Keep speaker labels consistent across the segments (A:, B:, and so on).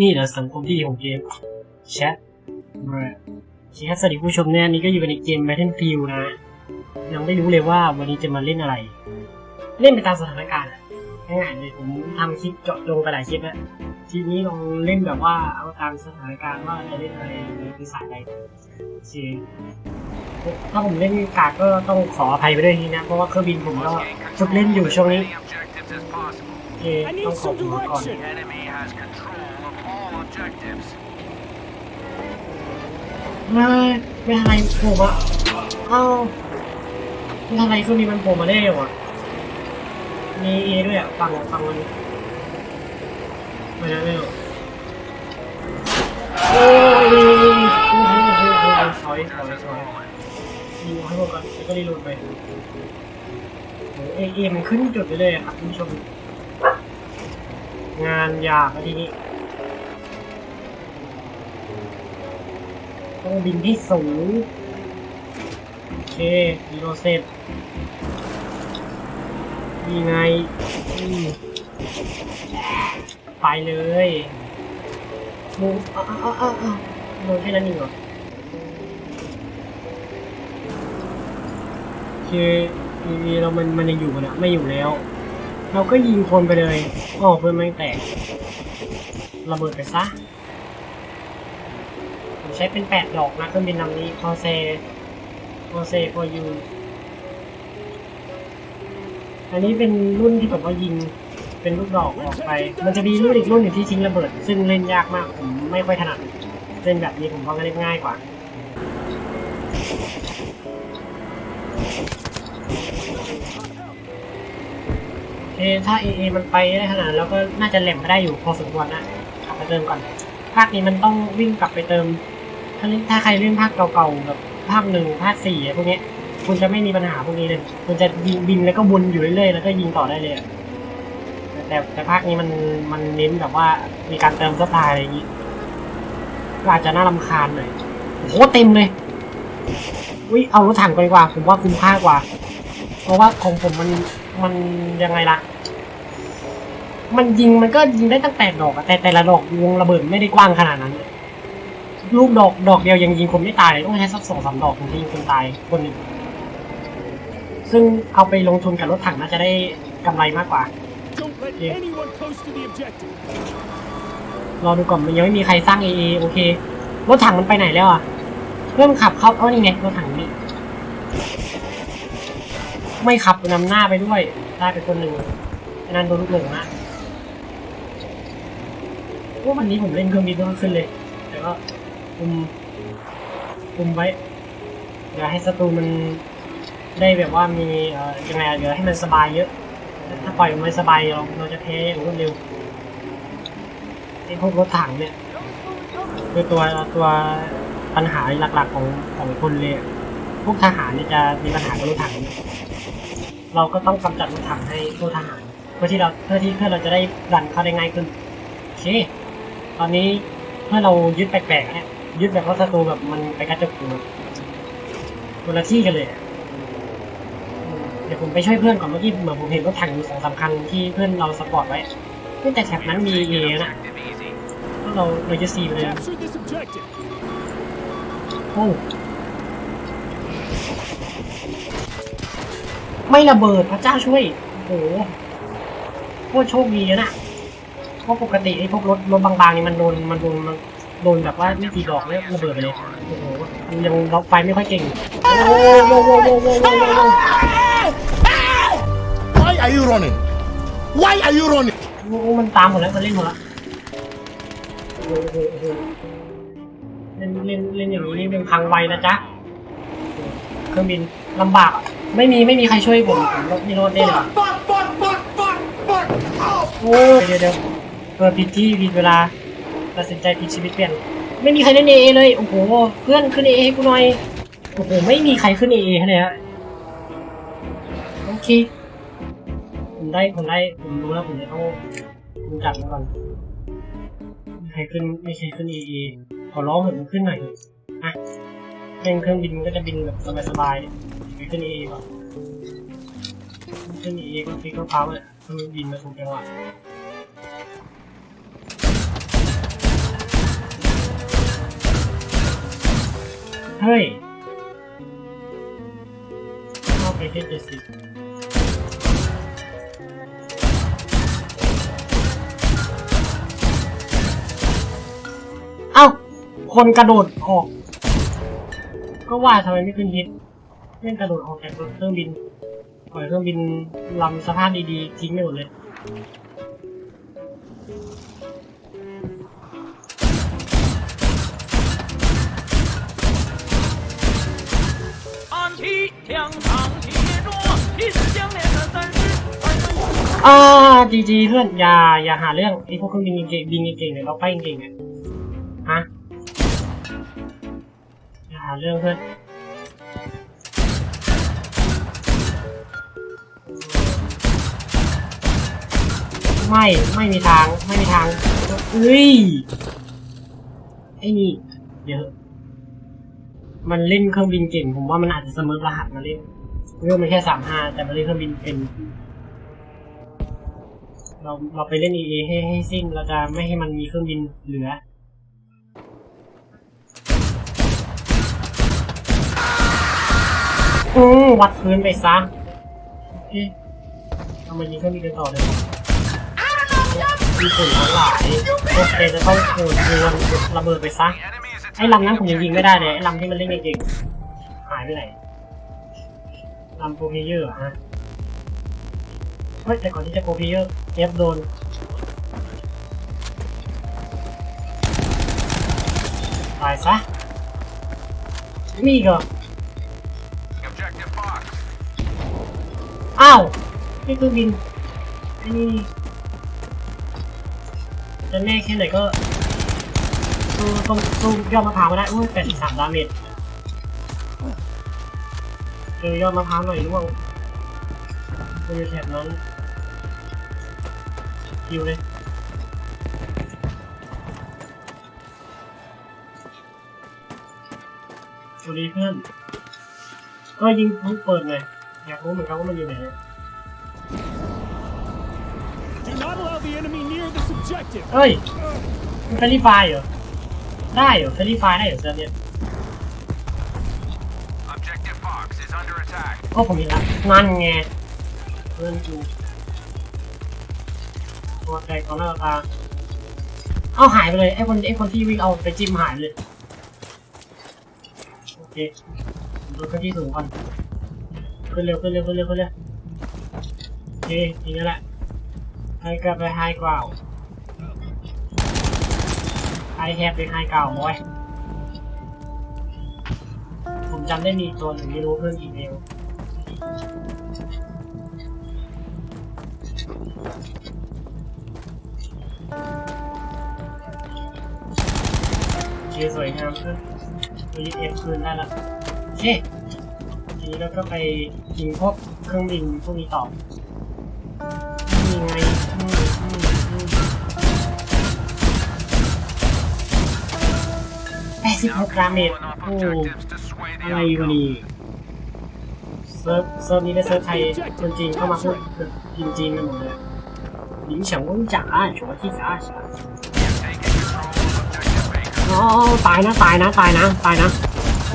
A: นี่แหละสังคมที่ดีของเกมแชทมาโอเคครับสวัสดีผู้ชมเนี่ยอันนี้ก็อยู่ในเกม Battlefield นะ ยังไม่รู้เลยว่าวันนี้จะมาเล่นอะไร เล่นไปตามสถานการณ์ง่ายๆเลยผมทำคลิปเจาะจงไปหลายคลิปแล้วทีนี้ลองเล่นแบบว่าเอาตามสถานการณ์ว่าจะเล่นอะไรคือสายอะไรโอเคถ้าผมเล่นกากก็ต้องขออภัยไปด้วยทีนะเพราะว่าเครื่องบินผมก็ฝึกเล่นอยู่ช่วงนี้โอเคต้องขอบคุณก่อน
B: direction.
C: Enemy has control of all objectives.
A: ไม่ไม่อะไรโผล่มาเอ้าไม่อะไรเครื่องบินมันโผล่มาได้เหรอวะมีเอด้วยอะฟังฟังมันไม่ได้ไม่รอกโอ้ยโอ้ยโอ้ยโอ้ยโอ้ยโอ้ยถอยถอยถอยยิงให้หมดก่อนแล้วก็รีโหลดไปโอ้เอเอมันขึ้นจุดไปเลยอะครับคุณผู้ชมงานยากอะทีนี้ ต้องบินที่สูง โอเคดีโรเซตนี่ไงไปเลยมูอ้าวอ้าวอ้าวอ้าวโดนแค่นั้นเองเหรอคือทีเรามันมันยังอยู่นะไม่อยู่แล้ว เราก็ยิงคนไปเลยอ๋อเพื่อนไม่แตกระเบิดไปซะ ผมใช้เป็นแปดดอกนะเครื่องบินลำนี้คอเซคอเซฟอยูอันนี้เป็นรุ่นที่แบบว่ายิงเป็นลูกดอกออกไป มันจะมีรุ่นอีกรุ่นอยู่ที่ทิ้งระเบิด ซึ่งเล่นยากมาก ผมไม่ค่อยถนัดเล่นแบบนี้ผมว่าเล่นง่ายกว่าโอเคถ้า AA มันไปได้ขนาดแล้วก็น่าจะแหลมไม่ได้อยู่พอสมควรนะกลับไปเติมก่อน ภาคนี้มันต้องวิ่งกลับไปเติม ถ้าเล่นถ้าใครเล่นภาคเก่าๆแบบภาคหนึ่งภาคสี่อะพวกนี้คุณจะไม่มีปัญหาพวกนี้เลย คุณจะยิงบินแล้วก็วนอยู่เรื่อยๆแล้วก็ยิงต่อได้เลย แต่แต่ภาคนี้มันมันเน้นแบบว่ามีการเติมซัพพลายอะไรอย่างงี้ก็อาจจะน่ารำคาญหน่อยโหเต็มเลยอุ้ยเอารถถังไปดีกว่า ผมว่าคุ้มค่ากว่า เพราะว่าของผมมันมันยังไงล่ะ มันยิงมันก็ยิงได้ตั้งแปดดอกแต่แต่ละดอกวงระเบิดไม่ได้กว้างขนาดนั้นลู กดอกดอกเดียวยังยิงคนไม่ตายเลยต้องใช้สักสองสามดอกถึงจะยิงคนตายคนหนึ่งซึ่งเอาไปลงทุนกับรถถังน่าจะได้กำไรมากกว่า
B: Don't let
A: Yeah.
B: anyone close to the objective.
A: รอดูก่อนมันยังไม่มีใครสร้างเอเอโอเค รถถังมันไปไหนแล้วอะเพื่อนขับเข้าเอ้านี่ไงรถถังนี่ ไม่ขับนำหน้าไปด้วย ได้ไปคนหนึ่งอันนั้นโดนลูกหลงนะว่าวันนี้ผมเล่นเครื่องบินต้องขึ้นเลย แต่ก็ คุม คุมไว้อย่าให้ศัตรูมันได้แบบว่ามีเอ่อยังไงอะเดี๋ยวให้มันสบายเยอะ ถ้าปล่อยมันไม่สบายเราเราจะแพ้อย่างรวดเร็วไอ้พวกรถถังเนี่ยคือตัวตัวปัญหาหลักๆของของคนเลยอะพวกทหารเนี่ยจะมีปัญหากับรถถัง เราก็ต้องกำจัดรถถังให้พวกทหาร เพื่อที่เราเพื่อที่เพื่อเราจะได้ดันเขาได้ง่ายขึ้นโอเคตอนนี้เพื่อเรายึดแปลกๆเนี่ย ยึดแบบว่าศัตรูแบบมันไปกระจกอยู่คนละที่กันเลยอะเดี๋ยวผมไปช่วยเพื่อนก่อนเมื่อกี้เหมือนผมเห็นรถถังอยู่สองสามคันที่เพื่อนเราสปอร์ตไว้เฮ้ยแต่แถบนั้นมีเอนะถ้าเราเราจะซีไปเลยโอ้ไม่ระเบิดพระเจ้าช่วยโอ้โหโคตรโชคดีนะเพราะปกติไอ้พวกรถรถบางๆนี่มันโดนมันโดนมัน โดนแบบว่าไม่กี่ดอกแล้วระเบิดไปเลยโอ้โหมันยังล็อกไฟไม่ค่อยเก่งโอ้โหโอ้โหโอ้โหโอ้โหโอ้โห
D: Why are you running? Why are you running?
A: โอ้โหมันตามหมดแล้วมันเล่นหมดแล้วโอ้โหโอ้โหโอ้โหเล่นเล่นเล่นอย่างนี้นี่เป็นพังไวนะจ๊ะเครื่องบินลำบากอะไม่มีไม่มีใครช่วยผมผมรถนี่รถได้เลยว่ะโอ้ยเดี๋ยวเดี๋ยวเกิดผิดที่ผิดเวลา ตัดสินใจผิดชีวิตเปลี่ยน ไม่มีใครเล่นเอเลย โอ้โห เพื่อนขึ้นเอให้กูหน่อย โอ้โห ไม่มีใครขึ้นเอให้เลยฮะ โอเค ผมได้ ผมได้ ผมรู้แล้วผมจะต้องผมจับมันก่อนไม่ใครขึ้น ไม่ใครขึ้นเอเอขอร้องเถอะมันขึ้นหน่อยอะอะเล่นเครื่องบินมันก็จะบินแบบสบายๆไปขึ้นเอก่อนขึ้นเอก็คลิกเข้าเท้าเลยเครื่องบินมาถูกจังหวะ เฮ้ยเข้าไปที่เจ็ดสิบเอ้า คนกระโดดออก ก็ว่าทำไมไม่ขึ้นฮิตเล่นกระโดดออกจากเครื่องบิน ปล่อยเครื่องบินลำสภาพดีๆทิ้งไปหมดเลย อ่าจีจีเพื่อนอย่าอย่าหาเรื่องไอ้พวกเครื่องบินเก่งบินเก่งๆเนี่ยเราไปเก่งๆเนี่ยฮะอย่าหาเรื่องเพื่อนไม่ไม่มีทางไม่มีทางเอ้ยไอ้นี่เยอะมันเล่นเครื่องบินเก่ง ผมว่ามันอาจจะเสมอรหัสมาเล่นเรื่องมันแค่สามห้าแต่มันเล่นเครื่องบินเป็น เราเราไปเล่น EA ให้ให้สิ้นเราจะไม่ให้มันมีเครื่องบินเหลืออืมวัดพื้นไปซะโอเคเอามายิงเครื่องบินกันต่อเลยมีฝุ่นทั้งหลายโอเคจะต้องโขดรวนระเบิดไปซะไอ้ลำนั้นผมยังยิงไม่ได้เลยไอ้ลำที่มันเล่นเก่งๆหายไปไหนลำโปรเพเยอร์ฮะเฮ้ยแต่ก่อนที่จะโปรเพเยอร์ เอฟโดนตายซะมีอีก็
C: Objective Fox.
A: อ้าวนี่คือบินไอ้นี่จะแน่แค่ไหนก็สู้ต้องสู้ยอดมะพร้าวมาได้อุ้ยแปดสิบสามดาเมจเจอยอดมะพร้าวหน่อยร่วงมันอยู่แถบนั้น คิวเลยสวัสดีเพื่อนก็ยิงลูกเปิดไงอยากรู้เหมือนกันว่ามันอยู่ไหน
B: Do not allow the enemy near this objective.
A: เฮ้ยมันเฟรนลี่ไฟร์เหรอ ได้เหรอเฟรนลี่ไฟร์ได้เหรอเซิร์ฟเนี่ย
C: Objective Fox is under attack.
A: ก็ผมเห็นละนั่นไงเพื่อนกู ตัวแตกตอนหน้าต่อตาเอาหายไปเลยไอ้คนไอ้คนที่วิ่งเอาไปจิ้มหายเลยโอเคดูเครื่องที่สูงก่อนขึ้นเร็วขึ้นเร็วขึ้นเร็วขึ้นเร็วโอเคอย่างนั้แหละให้กลับไปไฮกราวไฮแฮปไปไฮกราวบอยผมจำได้มีตัวหนึ่งไม่รู้เพื่อนกี่เมล โอเคสวยงามเพื่อนรีเอฟคืนได้แล้วโอเคทีนี้เราก็ไปยิงพวกเครื่องบินพวกนี้ต่อนี่ไงอืมอืมอืมแปดสิบห
C: Now
A: กดาเมจ
C: controlling off
A: โอ้อะไรวะนี่เซิร์ฟเซิร์ฟนี้ได้เซิร์ฟไทยคนจีนเข้ามาพูดแบบจีนๆกันหมดเลย หลิงเฉิงวงจ๋าชัวที่จ๋าฉา
C: Taking control of objective Baker.
A: อ๋อตายนะตายนะตายนะตายนะ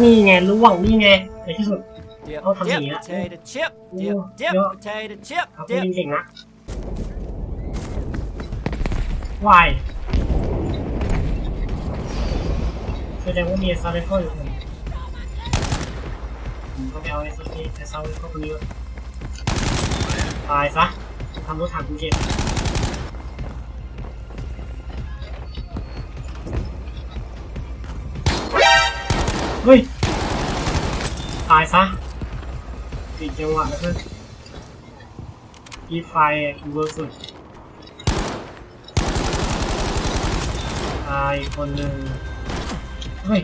A: นี่ไงล่วงนี่ไงในที่สุด
E: Dip,
A: Oh, thằng
E: dip,
A: gì á?
E: potato chip.
A: Ủa,
E: Dip, dip,
A: được.
E: potato chip.
A: เขาเป็น
E: Dip.
A: ยิงเก่งนะวายแสดงว่ามีซาเลโฟอยู่คนผมก็ไปเอาไอ้ซาเลไอ้ซาเลโฟคนนี้ก่อนตายซะทำรถถังกูเจ็บ เฮ้ย ตายซะติดจังหวะแล้วเพื่อนกีไฟอะคีย์เวิร์กสุดตายอีกคนหนึ่งเฮ้ย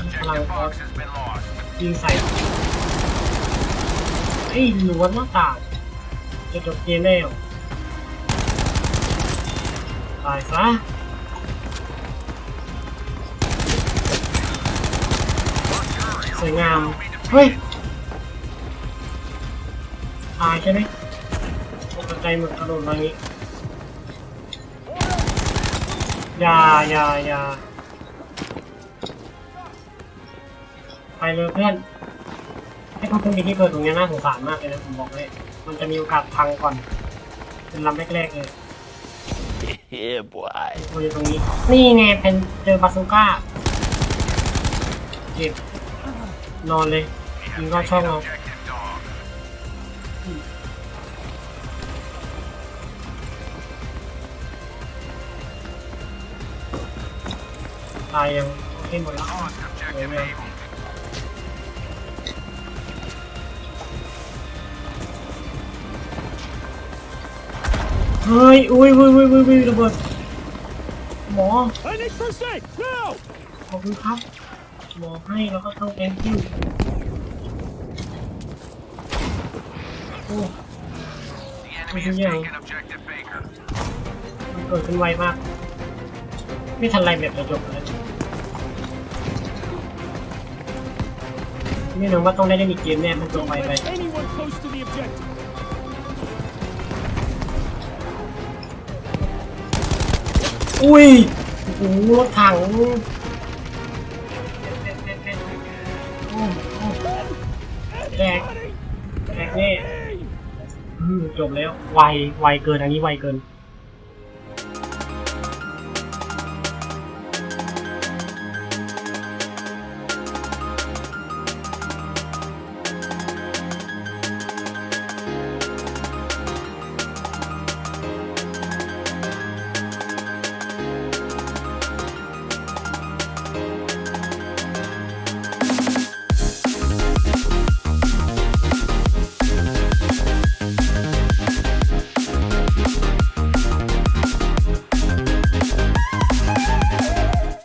C: Objective Fox has been lost.
A: ยิงใส่ไอ้ยล้วนหน้าต่างจะจบเกมแล้วตายซะ วยงาม เฮ้ยตายใช่ไหมตกใจหมดกระโดดมาอย่างนี้อย่าอย่าอย่าไปเลยเพื่อนไอ้พวกเครื่องบินที่เกิดตรงเนี้ยน่าสงสารมากเลยนะผมบอกเลย มันจะมีโอกาสพังก่อน เป็นลำแรกๆเลย
B: Yeah, boy.
A: โอ้ยตรงนี้ นี่ไงเป็นเจอบาซูก้าเก็บ นอนเลยยิงก็ช่องเอาตายยังโอเคหมดแล้ว
C: Lost objective
A: Yeah.
C: Able.
A: เฮ้ย อุ้ยอุ้ยอุ้ยอุ้ยระเบิดหมอขอบคุณครับ หมอให้แล้วก็ต้องแอนคิวโอ้
C: The enemy has
A: Yeah.
C: taken objective Baker.
A: มันเกิดขึ้นไวมาก ไม่ทันไรแบบจะจบเลยนี่นึกว่าต้องได้เล่นอีกเกมแน่มันจบ
B: Don't
A: ไวไป
B: let anyone close to the objective.
A: อุ้ยโอ้โหรถถัง แดกแดกนี่จบแล้ว ไว ไวเกิน อันนี้ไวเกิน